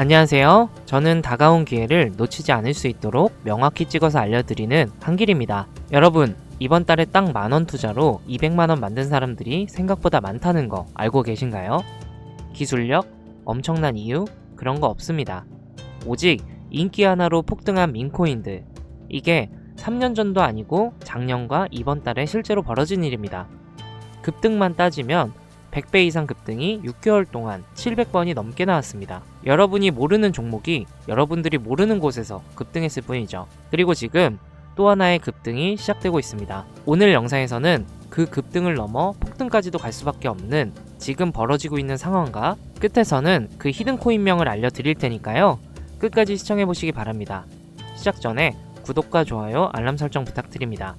안녕하세요. 저는 다가온 기회를 놓치지 않을 수 있도록 명확히 찍어서 알려드리는 한길입니다. 여러분, 이번 달에 딱 만 원 투자로 200만원 만든 사람들이 생각보다 많다는 거 알고 계신가요? 기술력, 엄청난 이유, 그런 거 없습니다. 오직 인기 하나로 폭등한 민코인들. 이게 3년 전도 아니고 작년과 이번 달에 실제로 벌어진 일입니다. 급등만 따지면 100배 이상 급등이 6개월 동안 700번이 넘게 나왔습니다. 여러분이 모르는 종목이 여러분들이 모르는 곳에서 급등했을 뿐이죠. 그리고 지금 또 하나의 급등이 시작되고 있습니다. 오늘 영상에서는 그 급등을 넘어 폭등까지도 갈 수밖에 없는 지금 벌어지고 있는 상황과 끝에서는 그 히든 코인명을 알려드릴 테니까요. 끝까지 시청해 보시기 바랍니다. 시작 전에 구독과 좋아요, 알람 설정 부탁드립니다.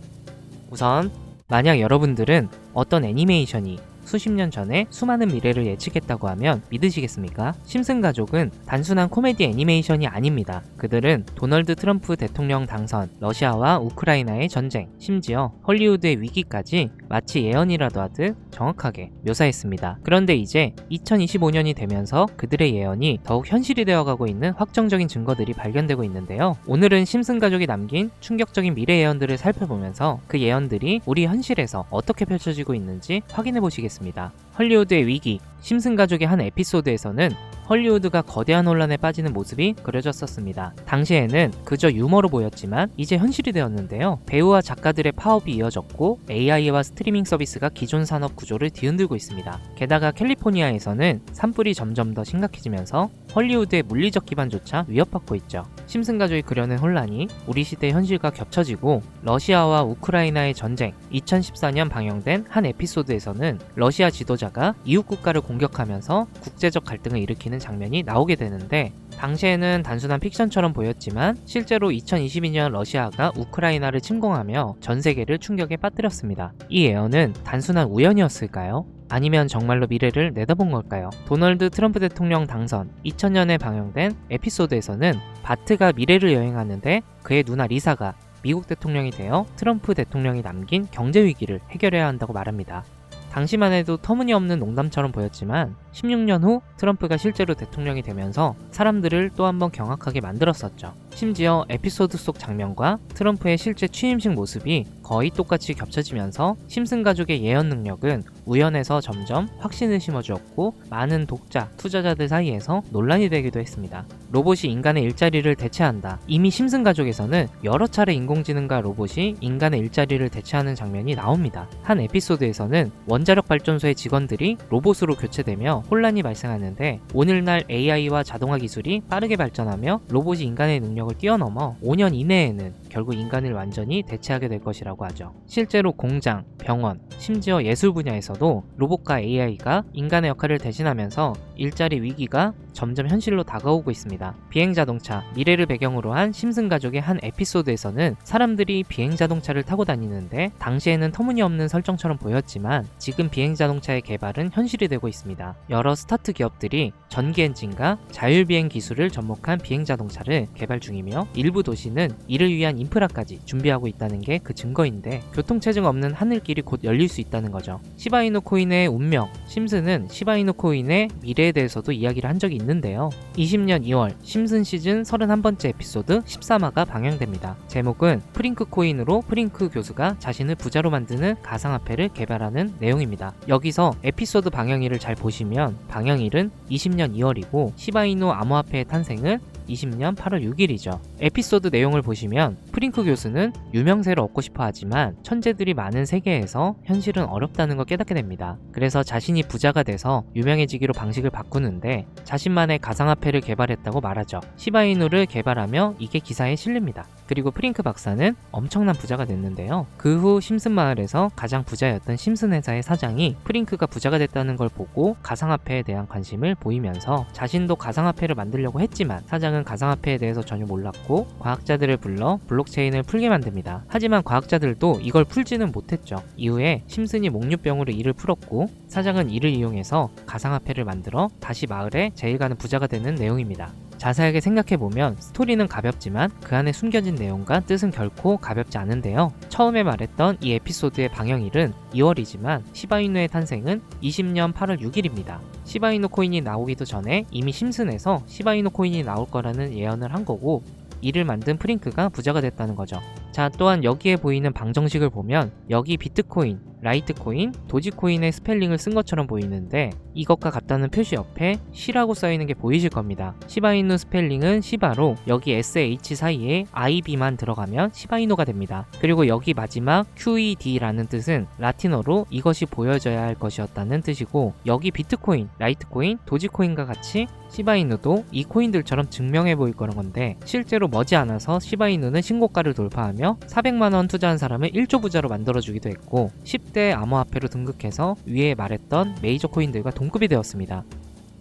우선 만약 여러분들은 어떤 애니메이션이 수십 년 전에 수많은 미래를 예측했다고 하면 믿으시겠습니까? 심슨 가족은 단순한 코미디 애니메이션이 아닙니다. 그들은 도널드 트럼프 대통령 당선, 러시아와 우크라이나의 전쟁, 심지어 헐리우드의 위기까지 마치 예언이라도 하듯 정확하게 묘사했습니다. 그런데 이제 2025년이 되면서 그들의 예언이 더욱 현실이 되어가고 있는 확정적인 증거들이 발견되고 있는데요. 오늘은 심슨 가족이 남긴 충격적인 미래 예언들을 살펴보면서 그 예언들이 우리 현실에서 어떻게 펼쳐지고 있는지 확인해 보시겠습니다. 헐리우드의 위기, 심슨 가족의 한 에피소드에서는 헐리우드가 거대한 혼란에 빠지는 모습이 그려졌었습니다. 당시에는 그저 유머로 보였지만 이제 현실이 되었는데요. 배우와 작가들의 파업이 이어졌고 AI와 스트리밍 서비스가 기존 산업 구조를 뒤흔들고 있습니다. 게다가 캘리포니아에서는 산불이 점점 더 심각해지면서 헐리우드의 물리적 기반조차 위협받고 있죠. 심슨 가족이 그려낸 혼란이 우리 시대 현실과 겹쳐지고 러시아와 우크라이나의 전쟁 2014년 방영된 한 에피소드에서는 러시아 지도자가 이웃 국가를 공격하면서 국제적 갈등을 일으키는 장면이 나오게 되는데 당시에는 단순한 픽션처럼 보였지만 실제로 2022년 러시아가 우크라이나를 침공하며 전 세계를 충격에 빠뜨렸습니다. 이 예언은 단순한 우연이었을까요? 아니면 정말로 미래를 내다본 걸까요? 도널드 트럼프 대통령 당선 2000년에 방영된 에피소드에서는 바트가 미래를 여행하는데 그의 누나 리사가 미국 대통령이 되어 트럼프 대통령이 남긴 경제 위기를 해결해야 한다고 말합니다. 당시만 해도 터무니없는 농담처럼 보였지만 16년 후 트럼프가 실제로 대통령이 되면서 사람들을 또 한 번 경악하게 만들었었죠. 심지어 에피소드 속 장면과 트럼프의 실제 취임식 모습이 거의 똑같이 겹쳐지면서 심슨 가족의 예언 능력은 우연에서 점점 확신을 심어주었고 많은 독자, 투자자들 사이에서 논란이 되기도 했습니다. 로봇이 인간의 일자리를 대체한다. 이미 심슨 가족에서는 여러 차례 인공지능과 로봇이 인간의 일자리를 대체하는 장면이 나옵니다. 한 에피소드에서는 원자력 발전소의 직원들이 로봇으로 교체되며 혼란이 발생하는데 오늘날 AI와 자동화 기술이 빠르게 발전하며 로봇이 인간의 능력을 뛰어넘어 5년 이내에는 결국 인간을 완전히 대체하게 될 것이라고 하죠. 실제로 공장, 병원, 심지어 예술 분야에서도 로봇과 AI가 인간의 역할을 대신하면서 일자리 위기가 점점 현실로 다가오고 있습니다. 비행 자동차, 미래를 배경으로 한 심슨 가족의 한 에피소드에서는 사람들이 비행 자동차를 타고 다니는데 당시에는 터무니없는 설정처럼 보였지만 지금 비행 자동차의 개발은 현실이 되고 있습니다. 여러 스타트 기업들이 전기 엔진과 자율 비행 기술을 접목한 비행 자동차를 개발 중이며 일부 도시는 이를 위한 인프라까지 준비하고 있다는 게 그 증거인데 교통체증 없는 하늘길이 곧 열릴 수 있다는 거죠. 시바이누 코인의 운명, 심슨은 시바이누 코인의 미래 에 대해서도 이야기를 한 적이 있는데요. 20년 2월 심슨 시즌 31번째 에피소드 13화가 방영됩니다. 제목은 프링크 코인으로 프링크 교수가 자신을 부자로 만드는 가상화폐를 개발하는 내용입니다. 여기서 에피소드 방영일을 잘 보시면 방영일은 20년 2월이고 시바이누 암호화폐의 탄생은 20년 8월 6일이죠. 에피소드 내용을 보시면 프링크 교수는 유명세를 얻고 싶어 하지만 천재들이 많은 세계에서 현실은 어렵다는 걸 깨닫게 됩니다. 그래서 자신이 부자가 돼서 유명해지기로 방식을 바꾸는데 자신만의 가상화폐를 개발했다고 말하죠. 시바이누를 개발하며 이게 기사에 실립니다. 그리고 프링크 박사는 엄청난 부자가 됐는데요. 그 후 심슨 마을에서 가장 부자였던 심슨 회사의 사장이 프링크가 부자가 됐다는 걸 보고 가상화폐에 대한 관심을 보이면서 자신도 가상화폐를 만들려고 했지만 사장은 가상화폐에 대해서 전혀 몰랐고 과학자들을 불러 블록체인을 풀게 만듭니다. 하지만 과학자들도 이걸 풀지는 못했죠. 이후에 심슨이 목류병으로 이를 풀었고 사장은 이를 이용해서 가상화폐를 만들어 다시 마을에 제일 가는 부자가 되는 내용입니다. 자세하게 생각해보면 스토리는 가볍지만 그 안에 숨겨진 내용과 뜻은 결코 가볍지 않은데요. 처음에 말했던 이 에피소드의 방영일은 2월이지만 시바이누의 탄생은 20년 8월 6일입니다. 시바이누 코인이 나오기도 전에 이미 심슨에서 시바이누 코인이 나올 거라는 예언을 한 거고 이를 만든 프링크가 부자가 됐다는 거죠. 자, 또한 여기에 보이는 방정식을 보면 여기 비트코인, 라이트코인, 도지코인의 스펠링을 쓴 것처럼 보이는데 이것과 같다는 표시 옆에 시라고 써있는 게 보이실 겁니다. 시바이누 스펠링은 시바로 여기 SH 사이에 IB만 들어가면 시바이누가 됩니다. 그리고 여기 마지막 QED라는 뜻은 라틴어로 이것이 보여져야 할 것이었다는 뜻이고 여기 비트코인, 라이트코인, 도지코인과 같이 시바이누도 이 코인들처럼 증명해 보일 거란 건데 실제로 머지않아서 시바이누는 신고가를 돌파하 며 400만원 투자한 사람을 1조 부자로 만들어주기도 했고 10대 암호화폐로 등극해서 위에 말했던 메이저 코인들과 동급이 되었습니다.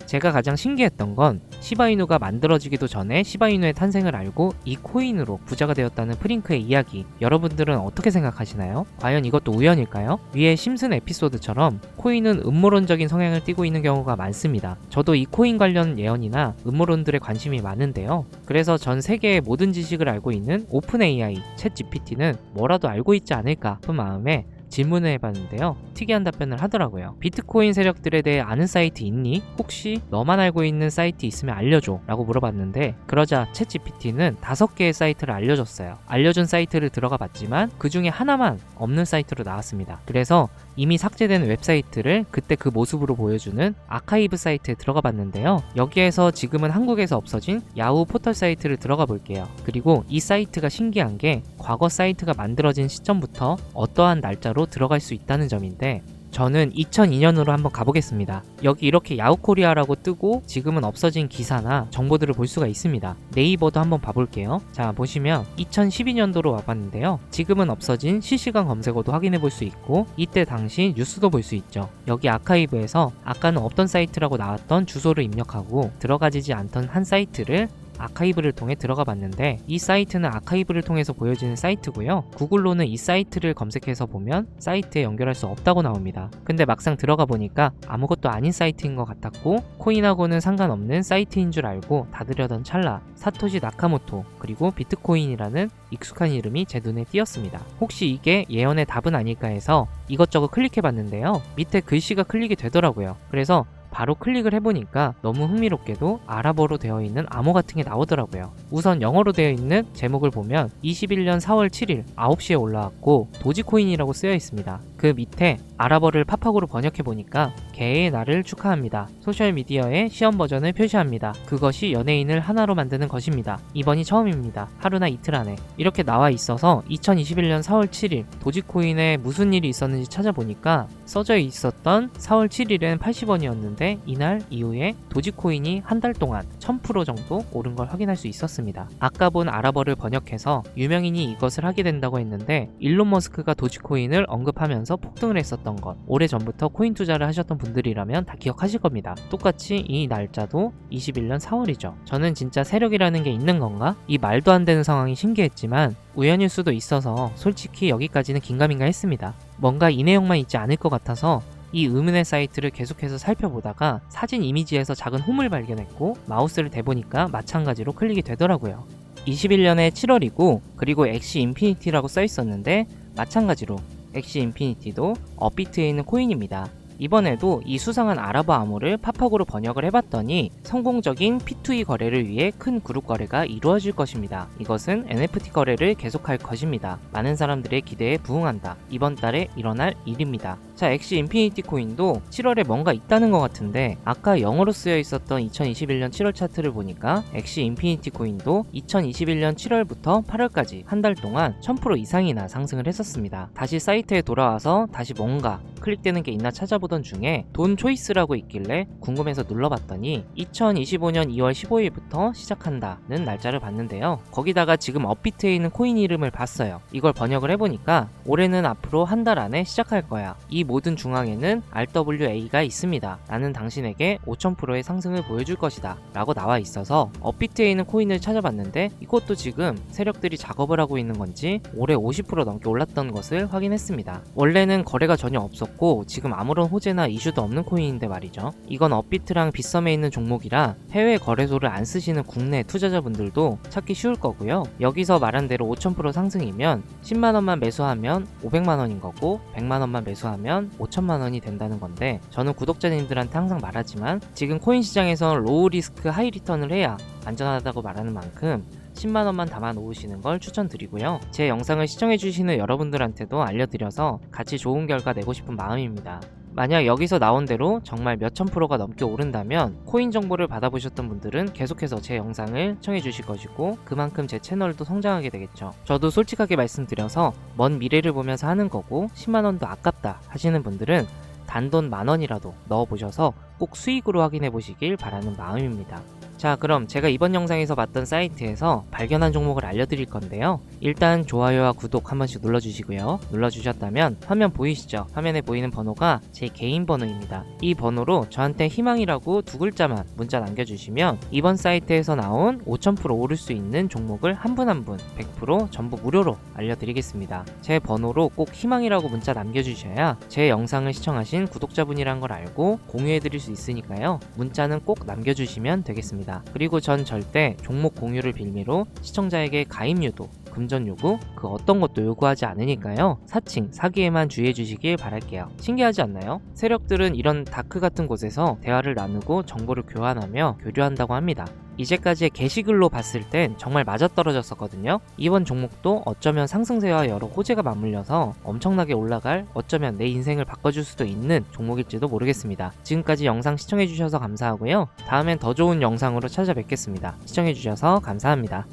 제가 가장 신기했던 건 시바이누가 만들어지기도 전에 시바이누의 탄생을 알고 이 코인으로 부자가 되었다는 프링크의 이야기 여러분들은 어떻게 생각하시나요? 과연 이것도 우연일까요? 위에 심슨 에피소드처럼 코인은 음모론적인 성향을 띠고 있는 경우가 많습니다. 저도 이 코인 관련 예언이나 음모론들에 관심이 많은데요. 그래서 전 세계의 모든 지식을 알고 있는 오픈 AI, 챗 GPT는 뭐라도 알고 있지 않을까 싶은 마음에 질문을 해봤는데요. 특이한 답변을 하더라고요. 비트코인 세력들에 대해 아는 사이트 있니? 혹시 너만 알고 있는 사이트 있으면 알려줘. 라고 물어봤는데, 그러자 챗GPT는 다섯 개의 사이트를 알려줬어요. 알려준 사이트를 들어가 봤지만, 그 중에 하나만 없는 사이트로 나왔습니다. 그래서 이미 삭제된 웹사이트를 그때 그 모습으로 보여주는 아카이브 사이트에 들어가 봤는데요. 여기에서 지금은 한국에서 없어진 야후 포털 사이트를 들어가 볼게요. 그리고 이 사이트가 신기한 게 과거 사이트가 만들어진 시점부터 어떠한 날짜로 들어갈 수 있다는 점인데 저는 2002년으로 한번 가보겠습니다. 여기 이렇게 야후코리아라고 뜨고 지금은 없어진 기사나 정보들을 볼 수가 있습니다. 네이버도 한번 봐볼게요. 자, 보시면 2012년도로 와봤는데요. 지금은 없어진 실시간 검색어도 확인해 볼 수 있고 이때 당시 뉴스도 볼 수 있죠. 여기 아카이브에서 아까는 없던 사이트라고 나왔던 주소를 입력하고 들어가지지 않던 한 사이트를 아카이브를 통해 들어가 봤는데 이 사이트는 아카이브를 통해서 보여지는 사이트고요. 구글로는 이 사이트를 검색해서 보면 사이트에 연결할 수 없다고 나옵니다. 근데 막상 들어가 보니까 아무것도 아닌 사이트인 것 같았고 코인하고는 상관없는 사이트인 줄 알고 닫으려던 찰나 사토시 나카모토 그리고 비트코인이라는 익숙한 이름이 제 눈에 띄었습니다. 혹시 이게 예언의 답은 아닐까 해서 이것저것 클릭해 봤는데요. 밑에 글씨가 클릭이 되더라고요. 그래서 바로 클릭을 해보니까 너무 흥미롭게도 아랍어로 되어 있는 암호 같은 게 나오더라고요. 우선 영어로 되어 있는 제목을 보면 21년 4월 7일 9시에 올라왔고 도지코인이라고 쓰여 있습니다. 그 밑에 아랍어를 팝하고로 번역해 보니까 개의 날을 축하합니다. 소셜미디어에 시험 버전을 표시합니다. 그것이 연예인을 하나로 만드는 것입니다. 이번이 처음입니다. 하루나 이틀 안에. 이렇게 나와 있어서 2021년 4월 7일 도지코인에 무슨 일이 있었는지 찾아보니까 써져 있었던 4월 7일은 80원이었는데 이날 이후에 도지코인이 한 달 동안 1000% 정도 오른 걸 확인할 수 있었습니다. 아까 본 아랍어를 번역해서 유명인이 이것을 하게 된다고 했는데 일론 머스크가 도지코인을 언급하면서 폭등을 했었던 것. 오래전부터 코인 투자를 하셨던 분들이라면 다 기억하실 겁니다. 똑같이 이 날짜도 21년 4월이죠. 저는 진짜 세력이라는 게 있는 건가? 이 말도 안 되는 상황이 신기했지만 우연일 수도 있어서 솔직히 여기까지는 긴가민가 했습니다. 뭔가 이 내용만 있지 않을 것 같아서 이 의문의 사이트를 계속해서 살펴보다가 사진 이미지에서 작은 홈을 발견했고 마우스를 대보니까 마찬가지로 클릭이 되더라고요. 21년에 7월이고 그리고 엑시 인피니티라고 써 있었는데 마찬가지로 엑시 인피니티도 업비트에 있는 코인입니다. 이번에도 이 수상한 아랍어 암호를 팝하고로 번역을 해봤더니 성공적인 P2E 거래를 위해 큰 그룹 거래가 이루어질 것입니다. 이것은 NFT 거래를 계속할 것입니다. 많은 사람들의 기대에 부응한다. 이번 달에 일어날 일입니다. 자, 엑시 인피니티 코인도 7월에 뭔가 있다는 것 같은데 아까 영어로 쓰여 있었던 2021년 7월 차트를 보니까 엑시 인피니티 코인도 2021년 7월부터 8월까지 한 달 동안 1000% 이상이나 상승을 했었습니다. 다시 사이트에 돌아와서 다시 뭔가 클릭되는 게 있나 찾아보던 중에 돈 초이스라고 있길래 궁금해서 눌러봤더니 2025년 2월 15일부터 시작한다는 날짜를 봤는데요. 거기다가 지금 업비트에 있는 코인 이름을 봤어요. 이걸 번역을 해보니까 올해는 앞으로 한 달 안에 시작할 거야. 이 모든 중앙에는 RWA가 있습니다. 나는 당신에게 5000%의 상승을 보여줄 것이다. 라고 나와 있어서 업비트에 있는 코인을 찾아봤는데 이것도 지금 세력들이 작업을 하고 있는 건지 올해 50% 넘게 올랐던 것을 확인했습니다. 원래는 거래가 전혀 없었고 지금 아무런 호재나 이슈도 없는 코인인데 말이죠. 이건 업비트랑 빗썸에 있는 종목이라 해외 거래소를 안 쓰시는 국내 투자자분들도 찾기 쉬울 거고요. 여기서 말한 대로 5000% 상승이면 10만 원만 매수하면 500만 원인 거고 100만 원만 매수하면 5천만 원이 된다는 건데 저는 구독자님들한테 항상 말하지만 지금 코인 시장에선 로우 리스크 하이 리턴을 해야 안전하다고 말하는 만큼 10만 원만 담아 놓으시는 걸 추천드리고요. 제 영상을 시청해 주시는 여러분들한테도 알려드려서 같이 좋은 결과 내고 싶은 마음입니다. 만약 여기서 나온 대로 정말 몇천 프로가 넘게 오른다면 코인 정보를 받아보셨던 분들은 계속해서 제 영상을 시청해 주실 것이고 그만큼 제 채널도 성장하게 되겠죠. 저도 솔직하게 말씀드려서 먼 미래를 보면서 하는 거고 10만 원도 아깝다 하시는 분들은 단돈 만 원이라도 넣어보셔서 꼭 수익으로 확인해 보시길 바라는 마음입니다. 자, 그럼 제가 이번 영상에서 봤던 사이트에서 발견한 종목을 알려드릴 건데요. 일단 좋아요와 구독 한 번씩 눌러주시고요. 눌러주셨다면 화면 보이시죠? 화면에 보이는 번호가 제 개인 번호입니다. 이 번호로 저한테 희망이라고 두 글자만 문자 남겨주시면 이번 사이트에서 나온 5000% 오를 수 있는 종목을 한 분 한 분 100% 전부 무료로 알려드리겠습니다. 제 번호로 꼭 희망이라고 문자 남겨주셔야 제 영상을 시청하신 구독자분이란 걸 알고 공유해드릴 수 있으니까요. 문자는 꼭 남겨주시면 되겠 그리고 전 절대 종목 공유를 빌미로 시청자에게 가입 유도, 금전 요구, 그 어떤 것도 요구하지 않으니까요. 사칭, 사기에만 주의해 주시길 바랄게요. 신기하지 않나요? 세력들은 이런 다크 같은 곳에서 대화를 나누고 정보를 교환하며 교류한다고 합니다. 이제까지의 게시글로 봤을 땐 정말 맞아떨어졌었거든요. 이번 종목도 어쩌면 상승세와 여러 호재가 맞물려서 엄청나게 올라갈 어쩌면 내 인생을 바꿔줄 수도 있는 종목일지도 모르겠습니다. 지금까지 영상 시청해주셔서 감사하고요. 다음엔 더 좋은 영상으로 찾아뵙겠습니다. 시청해주셔서 감사합니다.